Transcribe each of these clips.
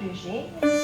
G.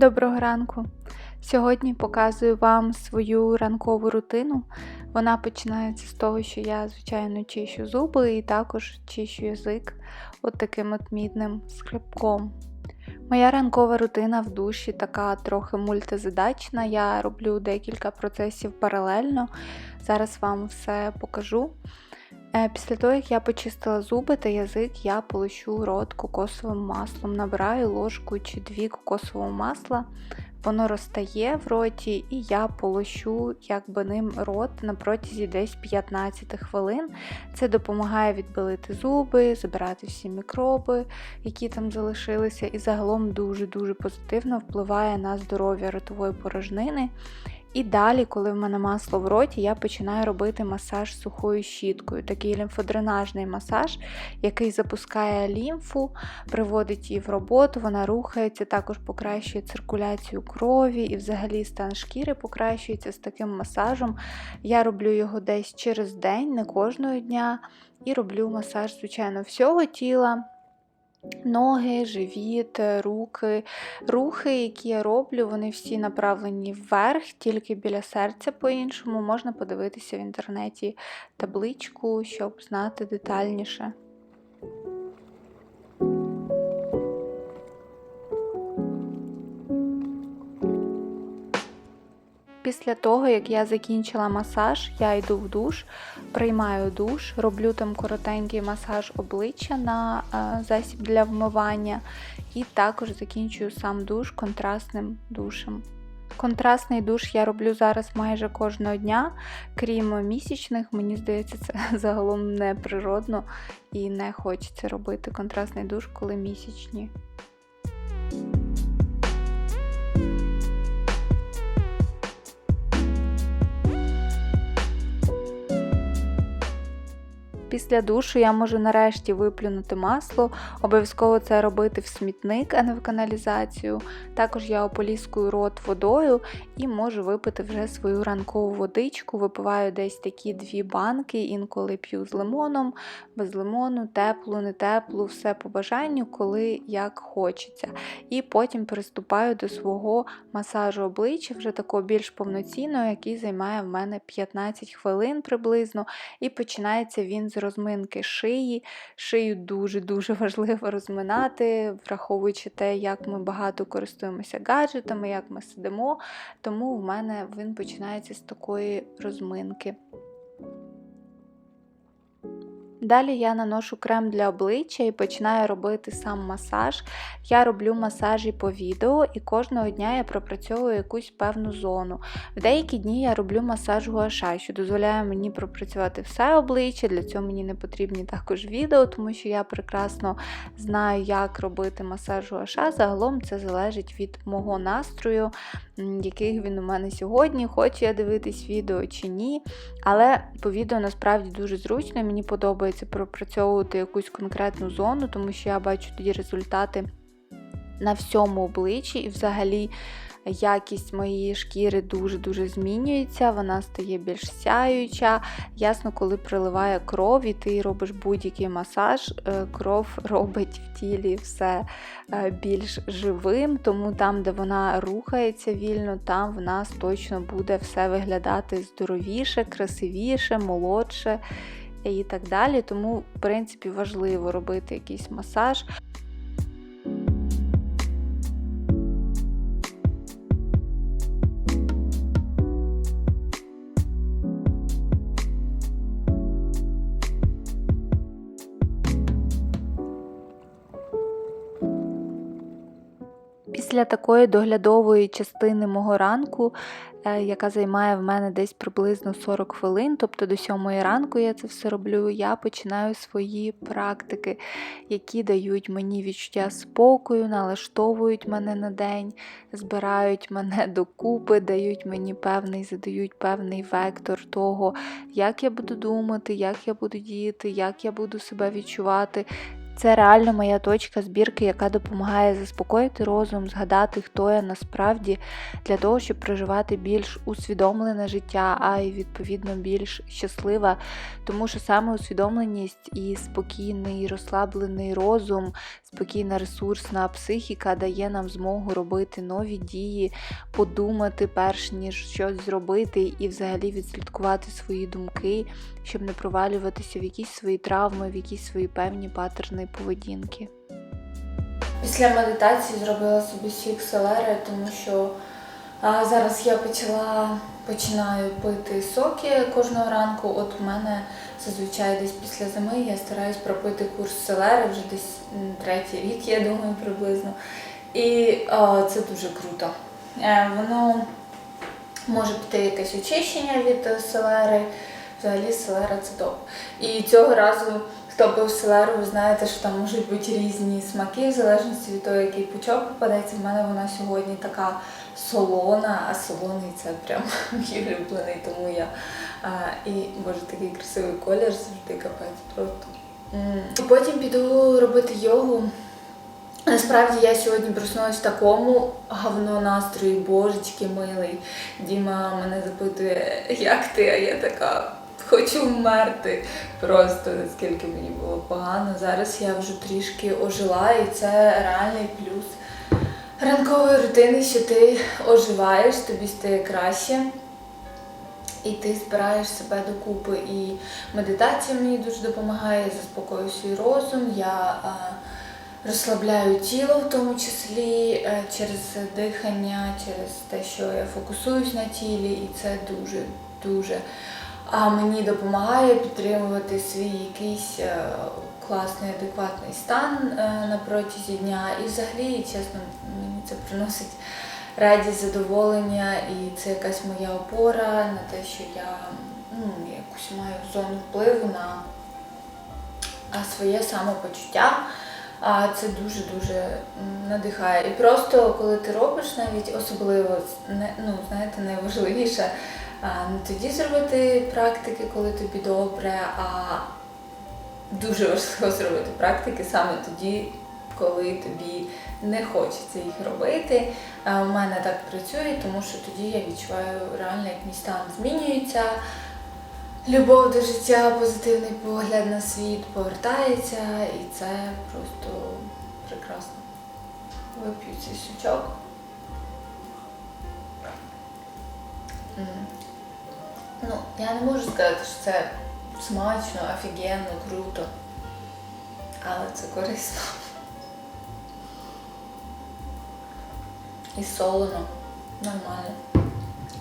Доброго ранку! Сьогодні показую вам свою ранкову рутину. Вона починається з того, що я, звичайно, чищу зуби і також чищу язик от таким от мідним скрипком. Моя ранкова рутина в душі така трохи мультизадачна. Я роблю декілька процесів паралельно. Зараз вам все покажу. Е, Після того, як я почистила зуби та язик, я полощу рот кокосовим маслом. Набираю ложку чи дві кокосового масла, воно розтає в роті, і я полощу якби ним рот на протязі десь 15 хвилин. Це допомагає відбилити зуби, забирати всі мікроби, які там залишилися, і загалом дуже-дуже позитивно впливає на здоров'я ротової порожнини. І далі, коли в мене масло в роті, я починаю робити масаж сухою щіткою. Такий лімфодренажний масаж, який запускає лімфу, приводить її в роботу, вона рухається, також покращує циркуляцію крові і взагалі стан шкіри покращується з таким масажем. Я роблю його десь через день, не кожного дня. І роблю масаж, звичайно, всього тіла. Ноги, живіт, руки. Рухи, які я роблю, вони всі направлені вверх, тільки біля серця по-іншому. Можна подивитися в інтернеті табличку, щоб знати детальніше. Після того, як я закінчила масаж, я йду в душ, приймаю душ, роблю там коротенький масаж обличчя на е, засіб для вмивання, і також закінчую сам душ контрастним душем. Контрастний душ я роблю зараз майже кожного дня, крім місячних, мені здається, це загалом неприродно і не хочеться робити контрастний душ, коли місячні. Після душу я можу нарешті виплюнути масло, обов'язково це робити в смітник, а не в каналізацію. Також я ополіскую рот водою і можу випити вже свою ранкову водичку. Випиваю десь такі дві банки, інколи п'ю з лимоном, без лимону, теплу, не теплу, все по бажанню, коли як хочеться. І потім приступаю до свого масажу обличчя, вже такого більш повноцінного, який займає в мене 15 хвилин приблизно, і починається він з розминки шиї. Шию дуже-дуже важливо розминати, враховуючи те, як ми багато користуємося гаджетами, як ми сидимо. Тому в мене він починається з такої розминки. Далі я наношу крем для обличчя і починаю робити сам масаж. Я роблю масажі по відео і кожного дня я пропрацьовую якусь певну зону. В деякі дні я роблю масаж гуаша, що дозволяє мені пропрацювати все обличчя. Для цього мені не потрібні також відео, тому що я прекрасно знаю, як робити масаж гуаша. Загалом це залежить від мого настрою, який він у мене сьогодні. Хочу я дивитись відео чи ні. Але по відео насправді дуже зручно, мені подобається пропрацьовувати якусь конкретну зону, тому що я бачу тоді результати на всьому обличчі і взагалі. Якість моєї шкіри дуже-дуже змінюється, вона стає більш сяюча. Ясно, коли приливає кров, і ти робиш будь-який масаж, е, кров робить в тілі все е, більш живим, тому там, де вона рухається вільно, там в нас точно буде все виглядати здоровіше, красивіше, молодше і так далі. Тому, в принципі, важливо робити якийсь масаж. Після такої доглядової частини мого ранку, е, яка займає в мене десь приблизно 40 хвилин, тобто до 7 ранку я це все роблю, я починаю свої практики, які дають мені відчуття спокою, налаштовують мене на день, збирають мене докупи, дають мені певний, задають певний вектор того, як я буду думати, як я буду діяти, як я буду себе відчувати. Це реально моя точка збірки, яка допомагає заспокоїти розум, згадати, хто я насправді, для того, щоб проживати більш усвідомлене життя, а й відповідно більш щаслива. Тому що саме усвідомленість і спокійний, розслаблений розум, спокійна ресурсна психіка дає нам змогу робити нові дії, подумати, перш ніж щось зробити, і взагалі відслідкувати свої думки, щоб не провалюватися в якісь свої травми, в якісь свої певні паттерни поведінки. Після медитації зробила собі сік селери, тому що а, зараз я почала починаю пити соки кожного ранку. От у мене зазвичай десь після зими я стараюсь пропити курс селери вже десь третій рік, я думаю, приблизно. І а, це дуже круто. Е, воно може піти якесь очищення від е, селери. Взагалі селера це топ. І цього разу, хто пив селеру, ви знаєте, що там можуть бути різні смаки, в залежності від того, який пучок попадеться. В мене вона сьогодні така солона, а солоний це прям мій улюблений, тому я. А, і боже, такий красивий колір завжди капець. Просто. Потім піду робити йогу. Насправді я сьогодні проснулась в такому говно настрої, божечки милий. Діма мене запитує, як ти, а я така. Хочу вмерти. Просто наскільки мені було погано. Зараз я вже трішки ожила, і це реальний плюс ранкової рутини, що ти оживаєш, тобі стає краще. І ти збираєш себе докупи. І медитація мені дуже допомагає, заспокоюю свій розум. Я а, розслабляю тіло в тому числі е, через дихання, через те, що я фокусуюсь на тілі, і це дуже дуже а мені допомагає підтримувати свій якийсь е, класний, адекватний стан е, на протязі дня. І взагалі, чесно, мені це приносить радість, задоволення, і це якась моя опора на те, що я ну, якусь маю зону впливу на своє самопочуття. А це дуже-дуже надихає. І просто коли ти робиш, навіть особливо не- ну, знаєте, найважливіше не тоді зробити практики, коли тобі добре, а дуже важливо зробити практики саме тоді, коли тобі не хочеться їх робити. У мене так працює, тому що тоді я відчуваю реально, як мій стан змінюється. Любов до життя, позитивний погляд на світ повертається, і це просто прекрасно. Вип'ю цей сучок. Ну, я не можу сказати, що це смачно, офігенно, круто. Але це корисно. І солоно. Нормально.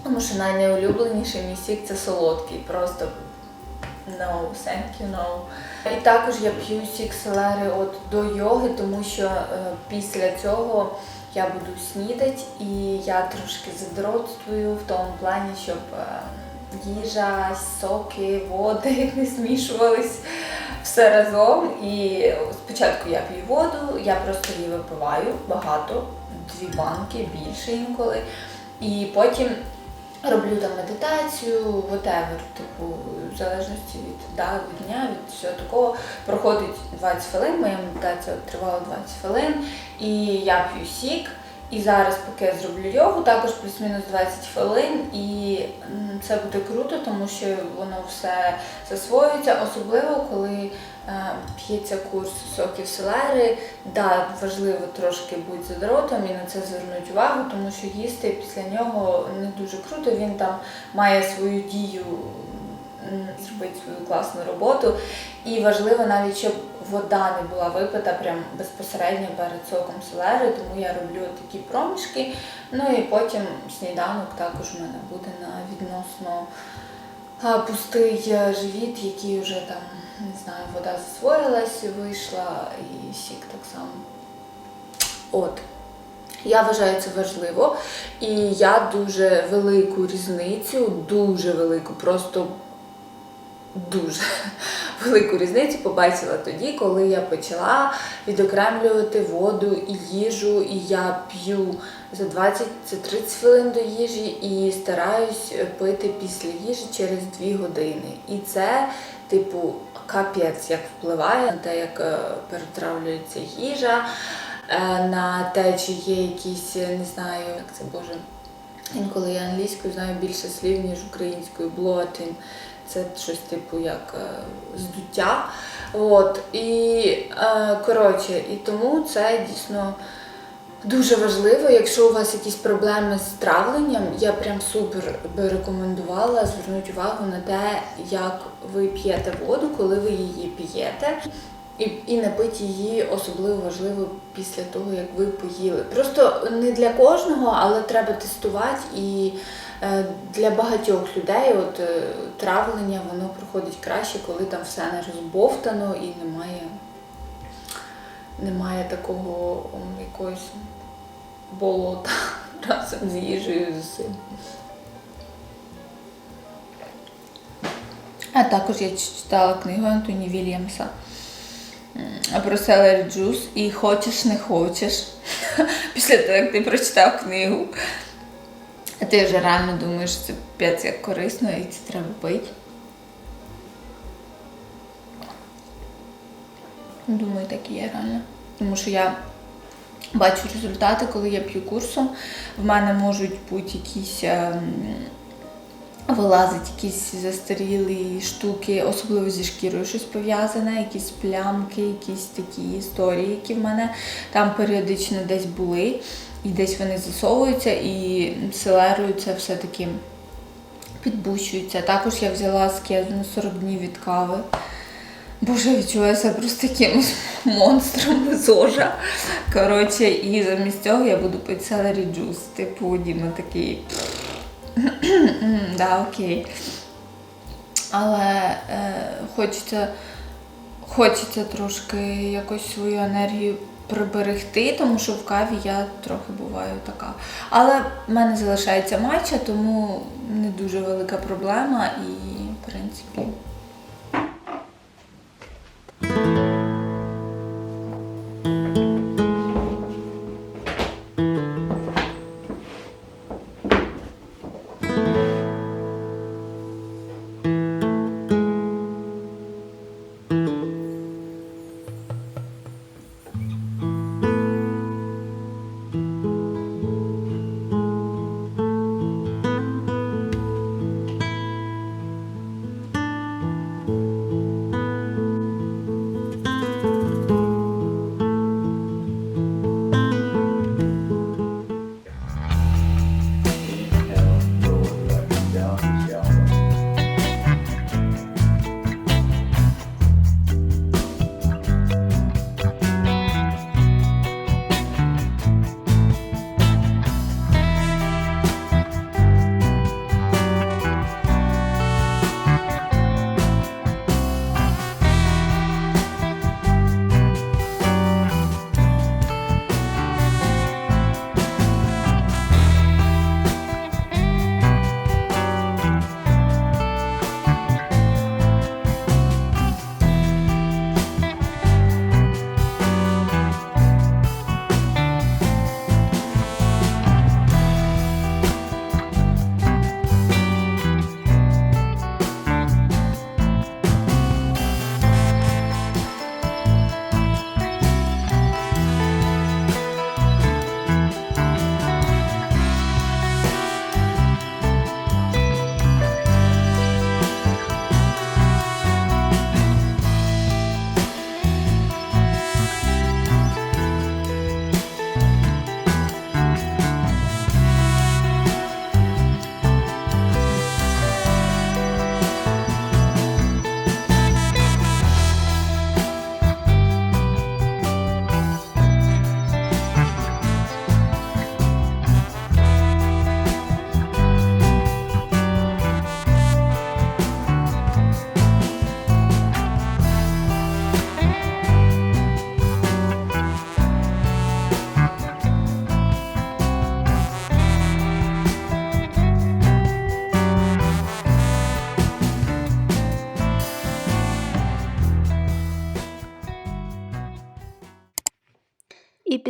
Тому що найнеулюбленіший мій сік це солодкий. Просто no, thank you, no. І також я п'ю сік селери от до йоги, тому що е, після цього я буду снідати і я трошки задротствую в тому плані, щоб е, їжа, соки, води не змішувались все разом. І спочатку я п'ю воду, я просто її випиваю багато, дві банки, більше інколи. І потім роблю там медитацію, whatever, типу, в залежності від, да, від дня, від всього такого. Проходить 20 хвилин, моя медитація тривала 20 хвилин, і я п'ю сік. І зараз, поки я зроблю йогу, також плюс-мінус 20 хвилин, і це буде круто, тому що воно все засвоюється, особливо коли е, п'ється курс соків селери. Да, важливо трошки бути задротом і на це звернути увагу, тому що їсти після нього не дуже круто. Він там має свою дію, зробити свою класну роботу. І важливо навіть, щоб вода не була випита прям безпосередньо перед соком селери, тому я роблю такі проміжки. Ну і потім сніданок також у мене буде на відносно пустий е, живіт, який вже там, не знаю, вода засвоїлась, вийшла, і сік так само. От. Я вважаю це важливо, і я дуже велику різницю, дуже велику, просто дуже велику різницю побачила тоді, коли я почала відокремлювати воду і їжу, і я п'ю за 20-30 хвилин до їжі і стараюсь пити після їжі через 2 години. І це, типу, капець, як впливає на те, як е, перетравлюється їжа, е, на те, чи є якісь, е, не знаю, як це боже. Інколи я англійською знаю більше слів, ніж українською. Bloating. Це щось типу як е, здуття. От. І е, коротше, і тому це дійсно дуже важливо. Якщо у вас якісь проблеми з травленням, я прям супер би рекомендувала звернути увагу на те, як ви п'єте воду, коли ви її п'єте. І, і не пити її особливо важливо після того, як ви поїли. Просто не для кожного, але треба тестувати. І е, для багатьох людей от е, травлення воно проходить краще, коли там все не розбовтано і немає, немає такого ом, якогось болота разом з їжею з усім. А також я читала книгу Антоні Вільямса про селері джус і хочеш не хочеш. Після того, як ти прочитав книгу. Ти вже реально думаєш, що це п'ять як корисно і це треба пити. Думаю, так і є реально. Тому що я бачу результати, коли я п'ю курсом. В мене можуть бути якісь. Вилазить якісь застарілі штуки, особливо зі шкірою щось пов'язане, якісь плямки, якісь такі історії, які в мене там періодично десь були, і десь вони засовуються, і селерою це все-таки підбущується. Також я взяла скезу на 40 днів від кави. Боже, відчуваю себе просто якимось монстром з ожа. Коротше, і замість цього я буду пити селері джус. Типу, Діма такий. Да, окей. Але е, хочеться, хочеться трошки якось свою енергію приберегти, тому що в каві я трохи буваю така. Але в мене залишається матча, тому не дуже велика проблема і, в принципі.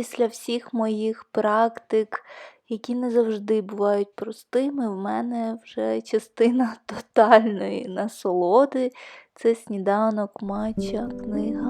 Після всіх моїх практик, які не завжди бувають простими, в мене вже частина тотальної насолоди це сніданок матча книга.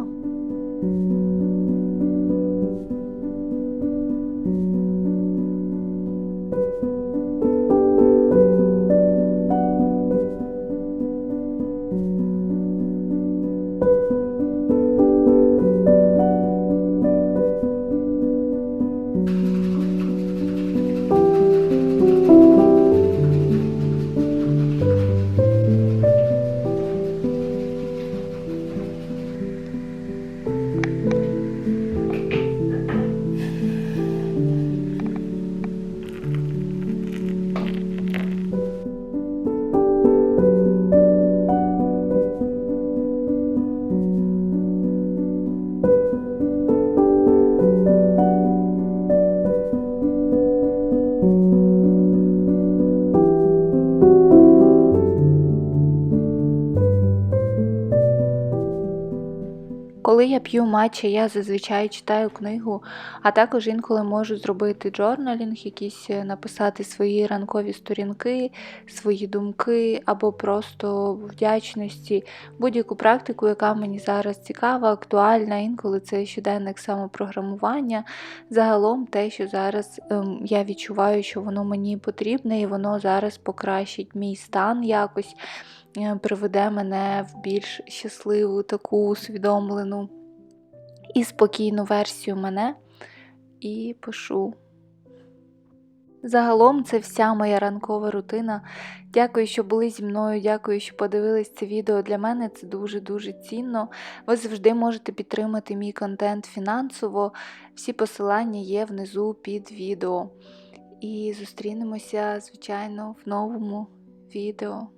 Коли я п'ю матча, я зазвичай читаю книгу, а також інколи можу зробити джорналінг, якісь е, написати свої ранкові сторінки, свої думки або просто вдячності, будь-яку практику, яка мені зараз цікава, актуальна. Інколи це щоденник самопрограмування. Загалом те, що зараз ем, я відчуваю, що воно мені потрібне, і воно зараз покращить мій стан якось. Е, приведе мене в більш щасливу, таку усвідомлену і спокійну версію мене і пишу. Загалом це вся моя ранкова рутина. Дякую, що були зі мною. Дякую, що подивились це відео. Для мене це дуже-дуже цінно. Ви завжди можете підтримати мій контент фінансово. Всі посилання є внизу під відео. І зустрінемося, звичайно, в новому відео.